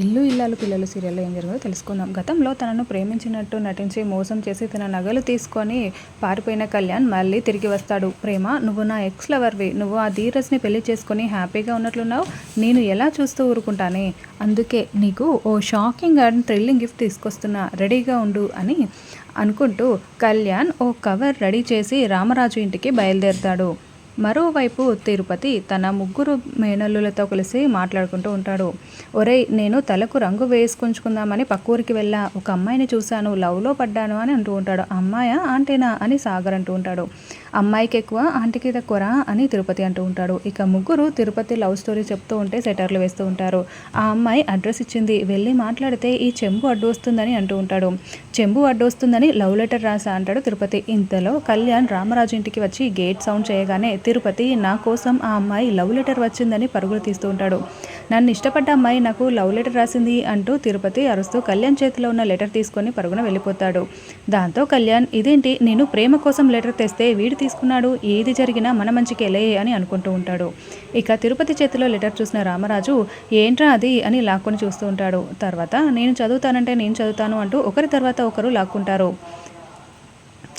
ఇల్లు ఇల్లాలు పిల్లలు సీరియల్లో ఏం జరిగిందో తెలుసుకుందాం. గతంలో తనను ప్రేమించినట్టు నటించి మోసం చేసి తన నగలు తీసుకొని పారిపోయిన కళ్యాణ్ మళ్ళీ తిరిగి వస్తాడు. ప్రేమ నువ్వు నా ఎక్స్ లవర్వి. నువ్వు ఆ ధీరజ్ని పెళ్ళి చేసుకుని హ్యాపీగా ఉన్నట్లున్నావు. నేను ఎలా చూస్తూ ఊరుకుంటానే? అందుకే నీకు ఓ షాకింగ్ అండ్ థ్రిల్లింగ్ గిఫ్ట్ తీసుకొస్తున్నా. రెడీగా ఉండు అని అనుకుంటూ కళ్యాణ్ ఓ కవర్ రెడీ చేసి రామరాజు ఇంటికి బయలుదేరుతాడు. మరోవైపు తిరుపతి తన ముగ్గురు మేనల్లులతో కలిసి మాట్లాడుకుంటూ ఉంటాడు. ఒరేయ్ నేను తలకు రంగు వేసుకుంచుకుందామని పక్కూరికి వెళ్ళా. ఒక అమ్మాయిని చూశాను. లవ్లో పడ్డాను అని అంటూ ఉంటాడు. అమ్మాయా ఆంటేనా? అని సాగర్ అంటూ ఉంటాడు. అమ్మాయికి ఎక్కువ ఆంటీకి తక్కువరా అని తిరుపతి అంటూ ఉంటాడు. ఇక ముగ్గురు తిరుపతి లవ్ స్టోరీ చెప్తూ ఉంటే సెటర్లు వేస్తూ ఉంటారు. ఆ అమ్మాయి అడ్రస్ ఇచ్చింది వెళ్ళి మాట్లాడితే ఈ చెంబు అడ్డు వస్తుందని అంటూ ఉంటాడు. చెంబు అడ్డు వస్తుందని లవ్ లెటర్ రాసా అంటాడు తిరుపతి. ఇంతలో కళ్యాణ్ రామరాజు ఇంటికి వచ్చి గేట్ సౌండ్ చేయగానే తిరుపతి నా కోసం ఆ అమ్మాయి లవ్ లెటర్ వచ్చిందని పరుగులు తీస్తూ ఉంటాడు. నన్ను ఇష్టపడ్డ అమ్మాయి నాకు లవ్ లెటర్ రాసింది అంటూ తిరుపతి అరుస్తూ కళ్యాణ్ చేతిలో ఉన్న లెటర్ తీసుకొని పరుగున వెళ్ళిపోతాడు. దాంతో కళ్యాణ్ ఇదేంటి? నేను ప్రేమ కోసం లెటర్ తెస్తే వీడు తీసుకున్నాడు. ఏది జరిగినా మన మంచికేలే అని అనుకుంటూ ఉంటాడు. ఇక తిరుపతి చేతిలో లెటర్ చూసిన రామరాజు ఏంట్రా అది? అని లాక్కొని చూస్తూ ఉంటాడు. తర్వాత నేను చదువుతానంటే నేను చదువుతాను అంటూ ఒకరి తర్వాత ఒకరు లాక్కుంటారు.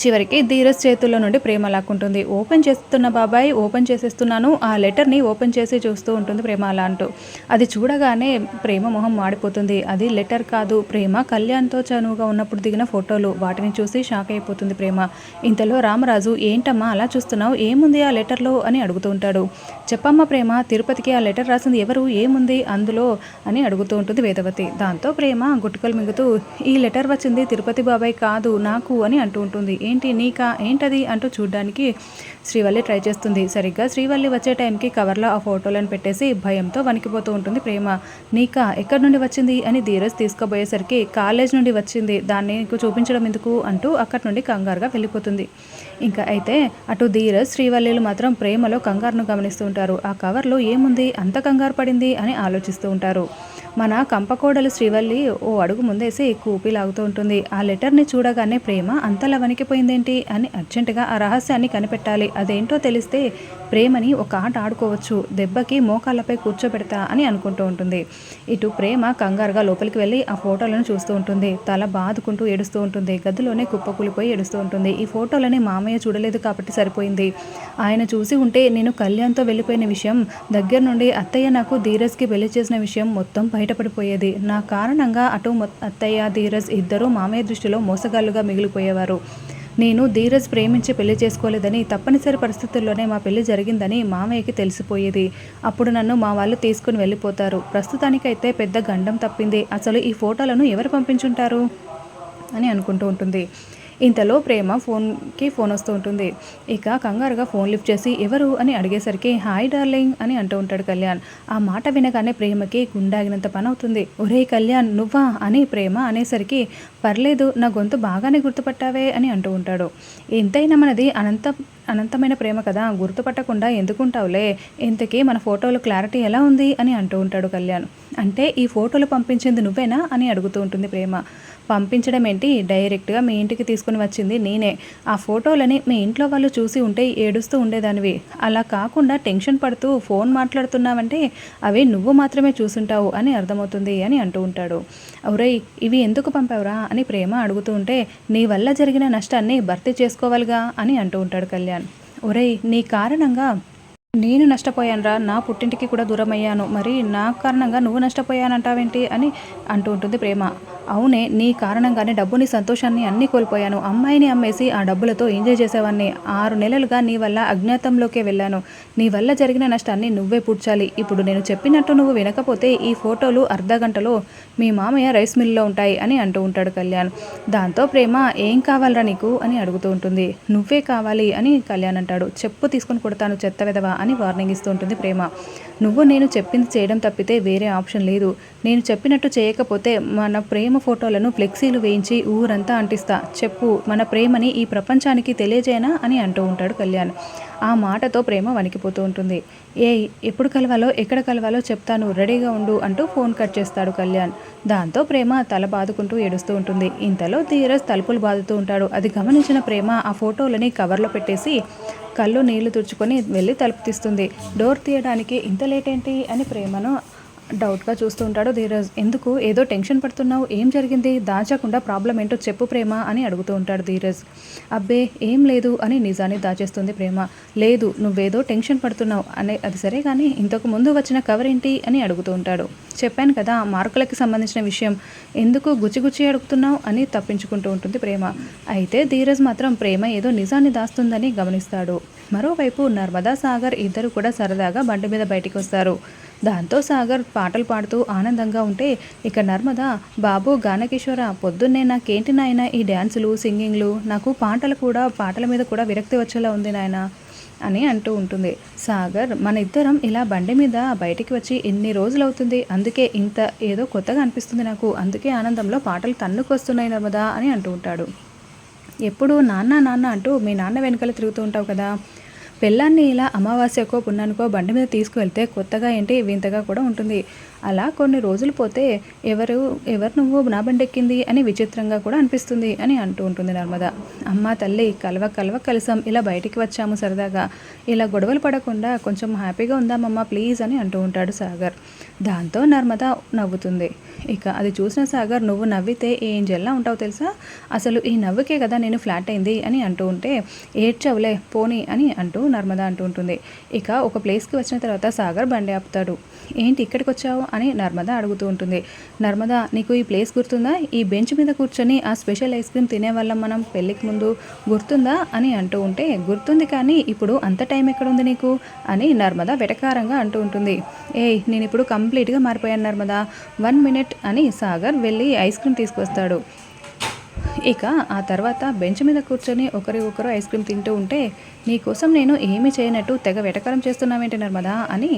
చివరికి ధీరజ్ చేతుల్లో నుండి ప్రేమ లాక్కుంటుంది. ఓపెన్ చేస్తున్న బాబాయ్ ఓపెన్ చేసేస్తున్నాను. ఆ లెటర్ని ఓపెన్ చేసి చూస్తూ ఉంటుంది ప్రేమ అలా అంటూ. అది చూడగానే ప్రేమ మొహం మాడిపోతుంది. అది లెటర్ కాదు. ప్రేమ కళ్యాణ్తో చనువుగా ఉన్నప్పుడు దిగిన ఫోటోలు. వాటిని చూసి షాక్ అయిపోతుంది ప్రేమ. ఇంతలో రామరాజు ఏంటమ్మా అలా చూస్తున్నావు? ఏముంది ఆ లెటర్లో అని అడుగుతూ ఉంటాడు. చెప్పమ్మా ప్రేమ తిరుపతికి ఆ లెటర్ రాసింది ఎవరు? ఏముంది అందులో? అని అడుగుతూ ఉంటుంది వేదవతి. దాంతో ప్రేమ గుట్టుకలు మింగుతూ ఈ లెటర్ వచ్చింది తిరుపతి బాబాయ్ కాదు నాకు అని అంటూ ఉంటుంది. ఏంటి నీకా? ఏంటది? అంటూ చూడ్డానికి శ్రీవల్లి ట్రై చేస్తుంది. సరిగ్గా శ్రీవల్లి వచ్చే టైంకి కవర్లో ఆ ఫోటోలను పెట్టేసి భయంతో వణికిపోతూ ఉంటుంది ప్రేమ. నీకా ఎక్కడి నుండి వచ్చింది? అని ధీరజ్ తీసుకుపోయేసరికి కాలేజ్ నుండి వచ్చింది. దాన్ని నీకు చూపించడం ఎందుకు? అంటూ అక్కడి నుండి కంగారుగా వెళ్ళిపోతుంది. ఇంకా అయితే అటు ధీరజ్ శ్రీవల్లిలు మాత్రం ప్రేమలో కంగారును గమనిస్తూ ఉంటారు. ఆ కవర్లో ఏముంది? అంత కంగారు పడింది అని ఆలోచిస్తూ ఉంటారు. మన కంపకోడలు శ్రీవల్లి ఓ అడుగు ముందేసి కూపి లాగుతూ ఉంటుంది. ఆ లెటర్ని చూడగానే ప్రేమ అంతలా వణికిపోయిందేంటి అని అర్జెంటుగా ఆ రహస్యాన్ని కనిపెట్టాలి. అదేంటో తెలిస్తే ప్రేమని ఒక ఆట ఆడుకోవచ్చు దెబ్బకి మోకాళ్ళపై కూర్చోబెడతా అని అనుకుంటూ ఉంటుంది. ఇటు ప్రేమ కంగారుగా లోపలికి వెళ్ళి ఆ ఫోటోలను చూస్తూ ఉంటుంది. తల బాదుకుంటూ ఏడుస్తూ ఉంటుంది. గదిలోనే కుప్పకూలిపోయి ఏడుస్తూ ఉంటుంది. ఈ ఫోటోలని మామయ్య చూడలేదు కాబట్టి సరిపోయింది. ఆయన చూసి ఉంటే నేను కళ్యాణ్తో వెళ్ళిపోయిన విషయం దగ్గర నుండి అత్తయ్య నాకు ధీరజ్కి పెళ్ళి చేసిన విషయం మొత్తం బయటపడిపోయేది. నా కారణంగా అటు అత్తయ్య ధీరజ్ ఇద్దరూ మామయ్య దృష్టిలో మోసగాళ్ళుగా మిగిలిపోయేవారు. నేను ధీరజ్ ప్రేమించి పెళ్ళి చేసుకోలేదని తప్పనిసరి పరిస్థితుల్లోనే మా పెళ్ళి జరిగిందని మామయ్యకి తెలిసిపోయేది. అప్పుడు నన్ను మా వాళ్ళు తీసుకుని వెళ్ళిపోతారు. ప్రస్తుతానికైతే పెద్ద గండం తప్పింది. అసలు ఈ ఫోటోలను ఎవరు పంపించుంటారు? అని అనుకుంటూ ఉంటుంది. ఇంతలో ప్రేమ ఫోన్కి ఫోన్ వస్తూ ఉంటుంది. ఇక కంగారుగా ఫోన్ లిఫ్ట్ చేసి ఎవరు? అని అడిగేసరికి హాయ్ డార్లింగ్ అని అంటూ ఉంటాడు కళ్యాణ్. ఆ మాట వినగానే ప్రేమకి గుండాగినంత పని అవుతుంది ఒరే కళ్యాణ్ నువ్వా? అని ప్రేమ అనేసరికి పర్లేదు నా గొంతు బాగానే గుర్తుపట్టావే అని అంటూ ఉంటాడు. ఎంతైనా మనది అనంత అనంతమైన ప్రేమ కదా గుర్తుపట్టకుండా ఎందుకుంటావులే? ఇంతకీ మన ఫోటోలు క్లారిటీ ఎలా ఉంది? అని అంటూ ఉంటాడు కళ్యాణ్. అంటే ఈ ఫోటోలు పంపించింది నువ్వేనా? అని అడుగుతూ ఉంటుంది ప్రేమ. పంపించడం ఏంటి? డైరెక్ట్గా మీ ఇంటికి తీసుకుని వచ్చింది నేనే. ఆ ఫోటోలని మీ ఇంట్లో వాళ్ళు చూసి ఉంటే ఏడుస్తూ ఉండేదానివి. అలా కాకుండా టెన్షన్ పడుతూ ఫోన్ మాట్లాడుతున్నావంటే అవి నువ్వు మాత్రమే చూసుంటావు అని అర్థమవుతుంది అని అంటూ ఉంటాడు. అవురై ఇవి ఎందుకు పంపావురా? అని ప్రేమ అడుగుతూ ఉంటే నీ వల్ల జరిగిన నష్టాన్ని భర్తీ చేసుకోవాలిగా? అని అంటూ ఉంటాడు కళ్యాణ్. ఒరేయ్ నీ కారణంగా నేను నష్టపోయానురా. నా పుట్టింటికి కూడా దూరమయ్యాను. మరి నా కారణంగా నువ్వు నష్టపోయానంటావేంటి అని అంటూ ఉంటుంది ప్రేమ. అవునే నీ కారణంగానే డబ్బుని సంతోషాన్ని అన్నీ కోల్పోయాను. అమ్మాయిని అమ్మేసి ఆ డబ్బులతో ఎంజాయ్ చేసేవాడిని ఆరు నెలలుగా నీ వల్ల అజ్ఞాతంలోకే వెళ్ళాను. నీ వల్ల జరిగిన నష్టాన్ని నువ్వే పూడ్చాలి. ఇప్పుడు నేను చెప్పినట్టు నువ్వు వినకపోతే ఈ ఫోటోలు అర్ధ గంటలో మీ మామయ్య రైస్ మిల్లో ఉంటాయి అని అంటూ ఉంటాడు కళ్యాణ్. దాంతో ప్రేమ ఏం కావాలరా నీకు? అని అడుగుతూ ఉంటుంది. నువ్వే కావాలి అని కళ్యాణ్ అంటాడు. చెప్పు తీసుకొని కొడతాను చెత్త వెదవా అని వార్నింగ్ ఇస్తూ ఉంటుంది ప్రేమ. నువ్వు నేను చెప్పింది చేయడం తప్పితే వేరే ఆప్షన్ లేదు. నేను చెప్పినట్టు చేయకపోతే మన ప్రేమ ఫోటోలను ఫ్లెక్సీలు వేయించి ఊరంతా అంటిస్తా. చెప్పు మన ప్రేమని ఈ ప్రపంచానికి తెలియజేయనా అని అంటూ ఉంటాడు కళ్యాణ్. ఆ మాటతో ప్రేమ వణికిపోతూ ఉంటుంది. ఏ ఎప్పుడు కలవాలో ఎక్కడ కలవాలో చెప్తాను రెడీగా ఉండు అంటూ ఫోన్ కట్ చేస్తాడు కళ్యాణ్. దాంతో ప్రేమ తల బాదుకుంటూ ఏడుస్తూ ఉంటుంది. ఇంతలో ధీరజ్ తలుపులు బాదుతూ ఉంటాడు. అది గమనించిన ప్రేమ ఆ ఫోటోలని కవర్లో పెట్టేసి కళ్ళు నీళ్ళు తుడుచుకొని వెళ్ళి తలుపు తీస్తుంది. డోర్ తీయడానికి ఇంత లేట్ ఏంటి అని ప్రేమను డౌట్గా చూస్తూ ఉంటాడు ధీరజ్. ఎందుకు? ఏదో టెన్షన్ పడుతున్నావు? ఏం జరిగింది? దాచకుండా ప్రాబ్లం ఏంటో చెప్పు ప్రేమ అని అడుగుతూ ఉంటాడు ధీరజ్. అబ్బే ఏం లేదు అని నిజాన్ని దాచేస్తుంది ప్రేమ. లేదు నువ్వేదో టెన్షన్ పడుతున్నావు అనే అది సరే కానీ ఇంతకు ముందు వచ్చిన కవర్ ఏంటి అని అడుగుతూ ఉంటాడు. చెప్పాను కదా మార్కులకి సంబంధించిన విషయం. ఎందుకు గుచ్చి గుచ్చి అడుగుతున్నావు అని తప్పించుకుంటూ ఉంటుంది ప్రేమ. అయితే ధీరజ్ మాత్రం ప్రేమ ఏదో నిజాన్ని దాస్తుందని గమనిస్తాడు. మరోవైపు నర్మదా సాగర్ ఇద్దరు కూడా సరదాగా బండి మీద బయటికి వస్తారు దాంతో సాగర్ పాటలు పాడుతూ ఆనందంగా ఉంటే ఇక నర్మద బాబు గానకిషోర పొద్దున్నే నాకేంటి నాయన ఈ డ్యాన్సులు సింగింగ్లు? నాకు పాటలు కూడా పాటల మీద కూడా విరక్తి వచ్చేలా ఉంది నాయన. అని అంటూ ఉంటుంది. సాగర్ మన ఇద్దరం ఇలా బండి మీద బయటికి వచ్చి ఎన్ని రోజులు అవుతుంది అందుకే ఇంత ఏదో కొత్తగా అనిపిస్తుంది నాకు. అందుకే ఆనందంలో పాటలు తన్నుకొస్తున్నాయి నర్మదా అని అంటూ ఉంటాడు. ఎప్పుడు నాన్న నాన్న అంటూ మీ నాన్న వెనకాల తిరుగుతూ ఉంటావు కదా. పెళ్ళాన్ని ఇలా అమావాస్యకో పున్నానికో బండి మీద తీసుకువెళ్తే కొత్తగా ఏంటి వింతగా కూడా ఉంటుంది. అలా కొన్ని రోజులు పోతే ఎవరు ఎవరు నువ్వు నా బండి ఎక్కింది అని విచిత్రంగా కూడా అనిపిస్తుంది అని అంటూ ఉంటుంది నర్మద. అమ్మ తల్లి కలవ కలవ కలిసాం ఇలా బయటికి వచ్చాము సరదాగా. ఇలా గొడవలు పడకుండా కొంచెం హ్యాపీగా ఉందామమ్మా ప్లీజ్ అని అంటూ ఉంటాడు సాగర్. దాంతో నర్మద నవ్వుతుంది. ఇక అది చూసిన సాగర్ నువ్వు నవ్వితే ఏం జల్లా ఉంటావు తెలుసా? అసలు ఈ నవ్వుకే కదా నేను ఫ్లాట్ అయింది అని అంటూ ఉంటే ఏడ్చవులే పోనీ అని అంటూ నర్మద అంటూ ఉంటుంది. ఇక ఒక ప్లేస్కి వచ్చిన తర్వాత సాగర్ బండి ఆపుతాడు. ఏంటి ఇక్కడికి వచ్చావు? అని నర్మద అడుగుతూ ఉంటుంది. నర్మద నీకు ఈ ప్లేస్ గుర్తుందా? ఈ బెంచ్ మీద కూర్చొని ఆ స్పెషల్ ఐస్ క్రీమ్ తినేవాళ్ళం మనం పెళ్ళికి ముందు. గుర్తుందా? అని అంటూ ఉంటే గుర్తుంది కానీ ఇప్పుడు అంత టైం ఎక్కడుంది నీకు? అని నర్మద వెటకారంగా అంటూ ఉంటుంది. ఏయ్ నేను ఇప్పుడు కంప్లీట్గా మారిపోయాను నర్మద. వన్ మినిట్ అని సాగర్ వెళ్ళి ఐస్ క్రీమ్ తీసుకొస్తాడు. ఇక ఆ తర్వాత బెంచ్ మీద కూర్చొని ఒకరి ఒకరు ఐస్ క్రీమ్ తింటూ ఉంటే నీకోసం నేను ఏమీ చేయనట్టు తెగ వెటకారం చేస్తున్నావేంటి నర్మదా? అని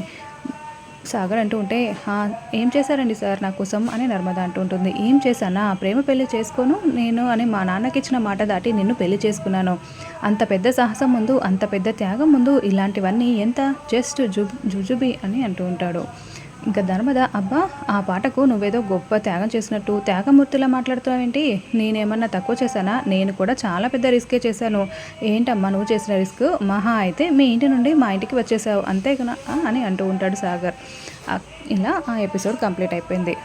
సాగర్ అంటూ ఉంటే "హా, ఏం చేశారండి సార్ నా కోసం? అని నర్మద అంటూ ఉంటుంది. ఏం చేశానా? ప్రేమ పెళ్ళి చేసుకోను నేను అని మా నాన్నకి ఇచ్చిన మాట దాటి నిన్ను పెళ్ళి చేసుకున్నాను. అంత పెద్ద సాహసం ముందు అంత పెద్ద త్యాగం ముందు ఇలాంటివన్నీ ఎంత? జస్ట్ జు జుజుబి అని అంటూ ఉంటాడు. ఇంకా ధర్మద అబ్బా ఆ పాటకు నువ్వేదో గొప్ప త్యాగం చేసినట్టు త్యాగమూర్తిలా మాట్లాడుతున్నావేంటి? నేనేమన్నా తక్కువ చేశానా? నేను కూడా చాలా పెద్ద రిస్కే చేశాను. ఏంటమ్మా నువ్వు చేసిన రిస్క్? మహా అయితే మీ ఇంటి నుండి మా ఇంటికి వచ్చేసావు. అంతే కదా అని అంటూ ఉంటాడు సాగర్. ఇలా ఆ ఎపిసోడ్ కంప్లీట్ అయిపోయింది.